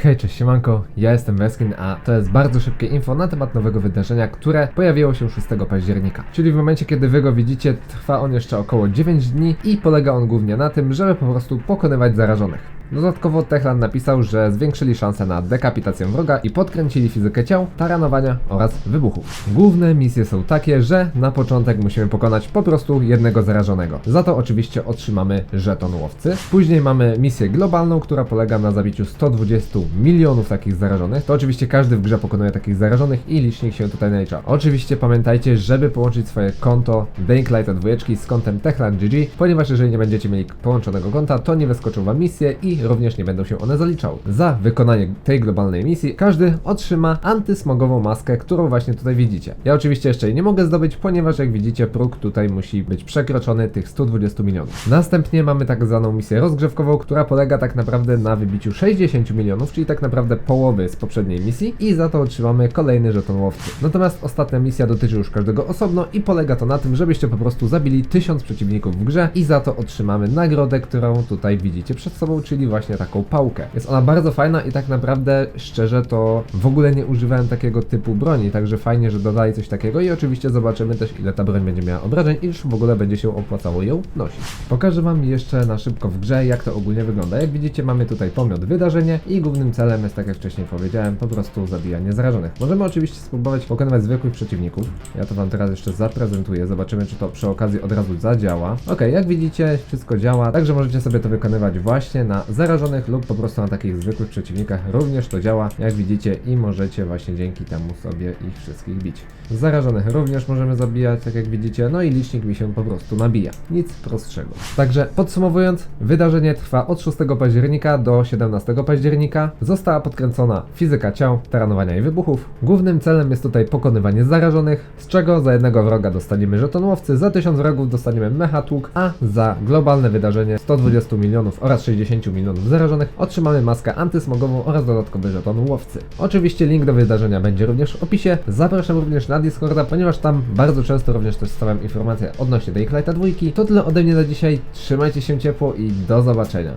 Hej, cześć, siemanko, ja jestem Weskin, a to jest bardzo szybkie info na temat nowego wydarzenia, które pojawiło się 6 października. Czyli w momencie, kiedy wy go widzicie, trwa on jeszcze około 9 dni i polega on głównie na tym, żeby po prostu pokonywać zarażonych. Dodatkowo Techland napisał, że zwiększyli szanse na dekapitację wroga i podkręcili fizykę ciał, taranowania oraz wybuchów. Główne misje są takie, że na początek musimy pokonać po prostu jednego zarażonego. Za to oczywiście otrzymamy żeton łowcy. Później mamy misję globalną, która polega na zabiciu 120 milionów takich zarażonych. To oczywiście każdy w grze pokonuje takich zarażonych i licznik się tutaj nalicza. Oczywiście pamiętajcie, żeby połączyć swoje konto Danklighta 2 z kontem Techland GG, ponieważ jeżeli nie będziecie mieli połączonego konta, to nie wyskoczą wam misje i również nie będą się one zaliczały. Za wykonanie tej globalnej misji każdy otrzyma antysmogową maskę, którą właśnie tutaj widzicie. Ja oczywiście jeszcze jej nie mogę zdobyć, ponieważ jak widzicie próg tutaj musi być przekroczony tych 120 milionów. Następnie mamy tak zwaną misję rozgrzewkową, która polega tak naprawdę na wybiciu 60 milionów, czyli tak naprawdę połowy z poprzedniej misji i za to otrzymamy kolejny żeton łowcy. Natomiast ostatnia misja dotyczy już każdego osobno i polega to na tym, żebyście po prostu zabili 1000 przeciwników w grze i za to otrzymamy nagrodę, którą tutaj widzicie przed sobą, czyli właśnie taką pałkę. Jest ona bardzo fajna i tak naprawdę szczerze to w ogóle nie używałem takiego typu broni, także fajnie, że dodali coś takiego i oczywiście zobaczymy też ile ta broń będzie miała obrażeń i już w ogóle będzie się opłacało ją nosić. Pokażę wam jeszcze na szybko w grze jak to ogólnie wygląda. Jak widzicie mamy tutaj pomiot wydarzenie i głównym celem jest tak jak wcześniej powiedziałem po prostu zabijanie zarażonych. Możemy oczywiście spróbować pokonywać zwykłych przeciwników. Ja to wam teraz jeszcze zaprezentuję, zobaczymy czy to przy okazji od razu zadziała. Ok, jak widzicie wszystko działa, także możecie sobie to wykonywać właśnie na zarażonych lub po prostu na takich zwykłych przeciwnikach. Również to działa, jak widzicie i możecie właśnie dzięki temu sobie ich wszystkich bić. Zarażonych również możemy zabijać, tak jak widzicie, no i licznik mi się po prostu nabija. Nic prostszego. Także podsumowując, wydarzenie trwa od 6 października do 17 października. Została podkręcona fizyka ciał, taranowania i wybuchów. Głównym celem jest tutaj pokonywanie zarażonych, z czego za jednego wroga dostaniemy żeton łowcy, za 1000 wrogów dostaniemy mechatłuk, a za globalne wydarzenie 120 milionów oraz 60 milionów zarażonych otrzymamy maskę antysmogową oraz dodatkowy żeton łowcy. Oczywiście link do wydarzenia będzie również w opisie. Zapraszam również na Discorda, ponieważ tam bardzo często również też stawiam informacje odnośnie Daylighta 2. To tyle ode mnie na dzisiaj. Trzymajcie się ciepło i do zobaczenia.